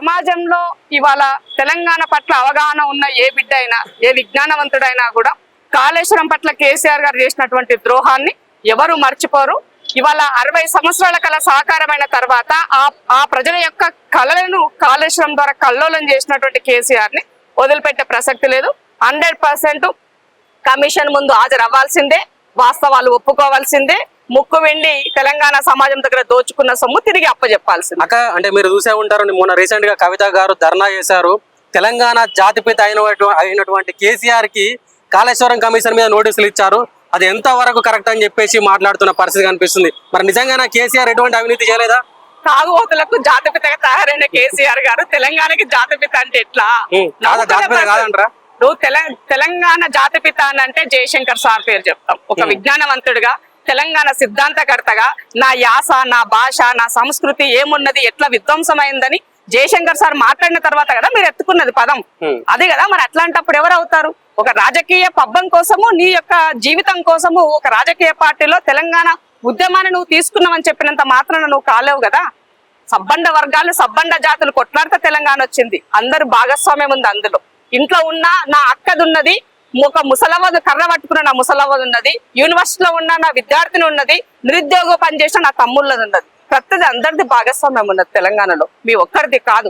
సమాజంలో ఇవాళ తెలంగాణ పట్ల అవగాహన ఉన్న ఏ బిడ్డ అయినా ఏ విజ్ఞానవంతుడైనా కూడా కాళేశ్వరం పట్ల కేసీఆర్ గారు చేసినటువంటి ద్రోహాన్ని ఎవరు మర్చిపోరు. ఇవాళ అరవై సంవత్సరాల కళ సాకారమైన తర్వాత ఆ ఆ ప్రజల యొక్క కళలను కాళేశ్వరం ద్వారా కల్లోలం చేసినటువంటి కేసీఆర్ని వదిలిపెట్టే ప్రసక్తి లేదు. హండ్రెడ్ పర్సెంట్ కమిషన్ ముందు హాజరు అవ్వాల్సిందే వాస్తవాలు ఒప్పుకోవాల్సిందే. ముక్కు వెండి తెలంగాణ సమాజం దగ్గర దోచుకున్న సొమ్ము తిరిగి అప్పజెప్పాల్సిందే. అక్క అంటే మీరు చూసే ఉంటారు మొన్న రీసెంట్గా కవిత గారు ధర్నా చేశారు. తెలంగాణ జాతిపిత అయిన అయినటువంటి కేసీఆర్కి కాళేశ్వరం కమిషన్ మీద నోటీసులు ఇచ్చారు. అది ఎంత వరకు కరెక్ట్ అని చెప్పేసి మాట్లాడుతున్న పరిస్థితి కనిపిస్తుంది. మరి నిజంగానే కేసీఆర్ ఎటువంటి అవినీతి చేయలేదా? తాగుబోతులకు జాతిపితగా తయారైన కేసీఆర్ గారు తెలంగాణకి జాతిపిత అంటే ఎట్లా? కాదంటారా? నువ్వు తెల- తెలంగాణ జాతిపిత అని అంటే జయశంకర్ సార్ పేరు చెప్తాం. ఒక విజ్ఞానవంతుడిగా తెలంగాణ సిద్ధాంతకర్తగా నా యాస నా భాష నా సంస్కృతి ఏమున్నది ఎట్లా విధ్వంసమైందని జయశంకర్ సార్ మాట్లాడిన తర్వాత కదా మీరు ఎత్తుకున్నది పదం. అదే కదా మరి అట్లాంటప్పుడు ఎవరు అవుతారు ఒక రాజకీయ పబ్బం కోసము నీ యొక్క జీవితం కోసము ఒక రాజకీయ పార్టీలో తెలంగాణ ఉద్యమాన్ని నువ్వు తీసుకున్నావని చెప్పినంత మాత్రాన నువ్వు కాలేవు కదా? సబ్బండ వర్గాలు సబ్బండ జాతులు కొట్లాడితే తెలంగాణ వచ్చింది. అందరు భాగస్వామ్యం ఉంది అందులో. ఇంట్లో ఉన్న నా అక్కది ఉన్నది ఒక ముసలవ్వదు కర్ర పట్టుకున్న నా ముసలవ్వది ఉన్నది యూనివర్సిటీలో ఉన్న నా విద్యార్థిని ఉన్నది నిరుద్యోగ పనిచేసిన నా తమ్ముళ్ళది ఉన్నది. ప్రతిది అందరిది భాగస్వామ్యం ఉన్నది తెలంగాణలో. మీ ఒక్కరిది కాదు.